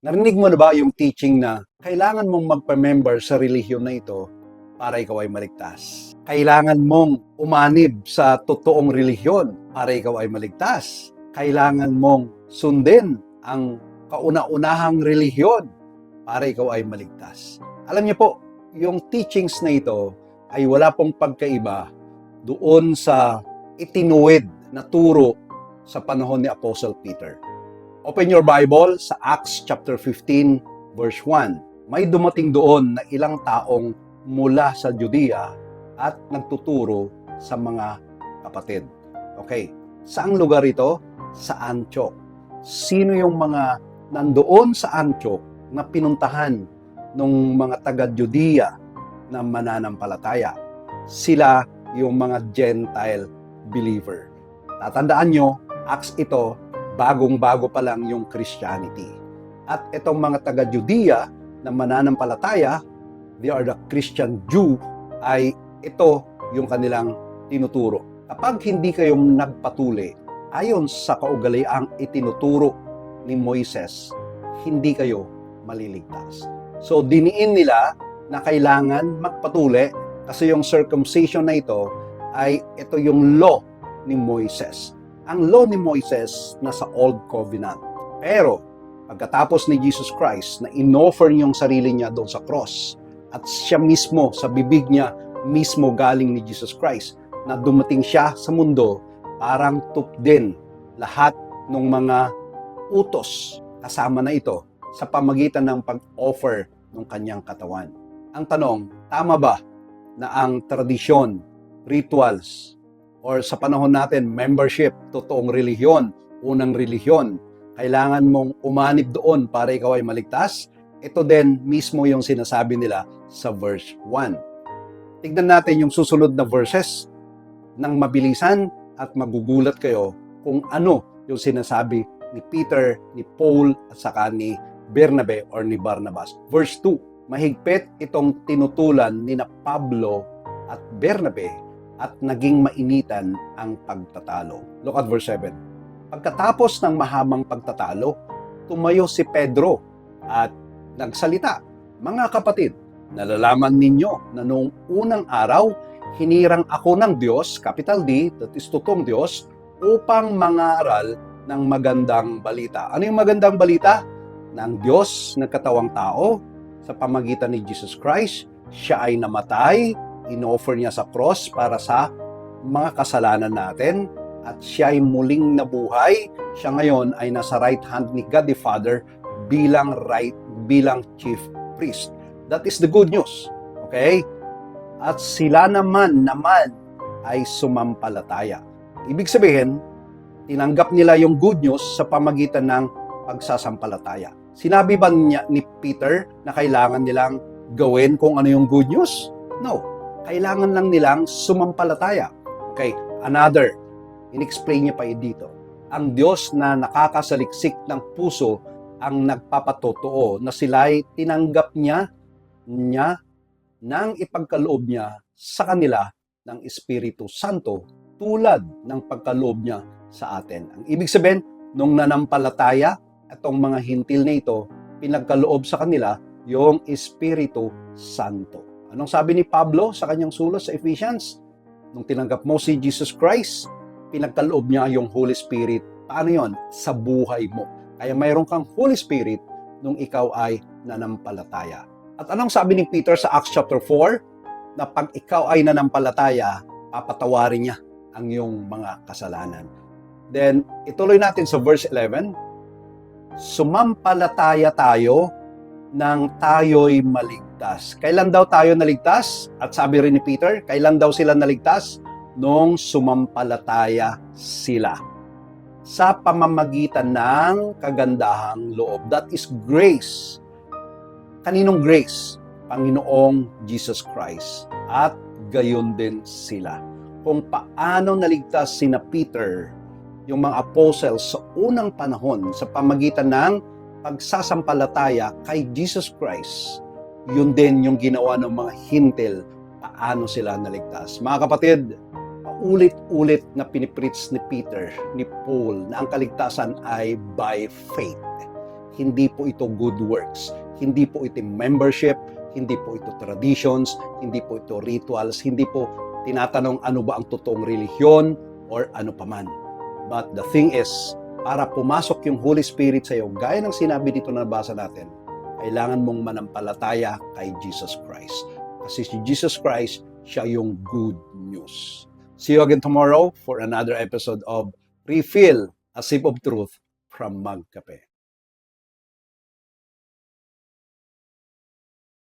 Narinig mo na ba yung teaching na kailangan mong magpa-member sa relihiyon na ito para ikaw ay maligtas? Kailangan mong umanib sa totoong relihiyon para ikaw ay maligtas. Kailangan mong sundin ang kauna-unahang relihiyon para ikaw ay maligtas. Alam niyo po, yung teachings na ito ay wala pong pagkaiba doon sa itinuwid na turo sa panahon ni Apostle Peter. Open your Bible sa Acts chapter 15 verse 1. May dumating doon na ilang taong mula sa Judea at nagtuturo sa mga kapatid. Okay, saang lugar ito? Sa Antioch. Sino yung mga nandoon sa Antioch na pinuntahan ng mga taga-Judea na mananampalataya? Sila yung mga Gentile believer. Tatandaan nyo, Acts ito bagong-bago pa lang yung Christianity. At itong mga taga-Judea na mananampalataya, they are the Christian Jew, ay ito yung kanilang tinuturo. Kapag hindi kayo nagpatuli, ayon sa kaugaliang itinuturo ni Moises, hindi kayo maliligtas. So, diniin nila na kailangan magpatuli kasi yung circumcision na ito ay ito yung law ni Moises ang law ni Moises nasa Old Covenant. Pero, pagkatapos ni Jesus Christ na inoffer niyong sarili niya doon sa cross at siya mismo, sa bibig niya, mismo galing ni Jesus Christ, na dumating siya sa mundo, parang tup din lahat ng mga utos kasama na ito sa pamagitan ng pag-offer ng kanyang katawan. Ang tanong, tama ba na ang tradisyon, rituals, or sa panahon natin, membership, totoong relihiyon, unang relihiyon, kailangan mong umanib doon para ikaw ay maligtas. Ito din mismo yung sinasabi nila sa verse 1. Tignan natin yung susunod na verses ng mabilisan at magugulat kayo kung ano yung sinasabi ni Peter, ni Paul, at saka ni Bernabe or ni Barnabas. Verse 2, mahigpit itong tinutulan ni na Pablo at Bernabe at naging mainitan ang pagtatalo. Look at verse 7. Pagkatapos ng mahamang pagtatalo, tumayo si Pedro at nagsalita, Mga kapatid, nalalaman ninyo na noong unang araw, hinirang ako ng Diyos, capital D, that is totoong Diyos, upang mangaral ng magandang balita. Ano yung magandang balita? Na ang Diyos nagkatawang tao sa pamagitan ni Jesus Christ, siya ay namatay, inoffer niya sa cross para sa mga kasalanan natin at siya ay muling nabuhay. Siya ngayon ay nasa right hand ni God the Father bilang right bilang chief priest. That is the good news. Okay? At sila naman naman ay sumampalataya. Ibig sabihin, tinanggap nila yung good news sa pamagitan ng pagsasampalataya. Sinabi ba niya ni Peter na kailangan nilang gawin kung ano yung good news? No kailangan lang nilang sumampalataya. Okay, another, in-explain niya pa dito. Ang Diyos na nakakasaliksik ng puso ang nagpapatotoo na sila'y tinanggap niya, niya, nang ipagkaloob niya sa kanila ng Espiritu Santo tulad ng pagkaloob niya sa atin. Ang ibig sabihin, nung nanampalataya, itong mga hintil na ito, pinagkaloob sa kanila yung Espiritu Santo. Anong sabi ni Pablo sa kanyang sulat sa Ephesians? Nung tinanggap mo si Jesus Christ, pinagkaloob niya yung Holy Spirit. Paano yon? Sa buhay mo. Kaya mayroon kang Holy Spirit nung ikaw ay nanampalataya. At anong sabi ni Peter sa Acts chapter 4? Na pag ikaw ay nanampalataya, papatawarin niya ang iyong mga kasalanan. Then, ituloy natin sa verse 11. Sumampalataya tayo nang tayo'y maligtas naligtas. Kailan daw tayo naligtas? At sabi rin ni Peter, kailan daw sila naligtas? Nung sumampalataya sila. Sa pamamagitan ng kagandahang loob. That is grace. Kaninong grace? Panginoong Jesus Christ. At gayon din sila. Kung paano naligtas sina Peter, yung mga apostles sa unang panahon sa pamagitan ng pagsasampalataya kay Jesus Christ yun din yung ginawa ng mga hintil paano sila naligtas. Mga kapatid, paulit-ulit na pinipreach ni Peter, ni Paul, na ang kaligtasan ay by faith. hindi po ito good works. Hindi po ito membership, hindi po ito traditions, hindi po ito rituals, hindi po tinatanong ano ba ang totoong relihiyon or ano paman. But the thing is, para pumasok yung Holy Spirit sa iyo, gaya ng sinabi dito na nabasa natin, kailangan mong manampalataya kay Jesus Christ. Kasi si Jesus Christ, siya yung good news. See you again tomorrow for another episode of Refill, a sip of truth from Magkape.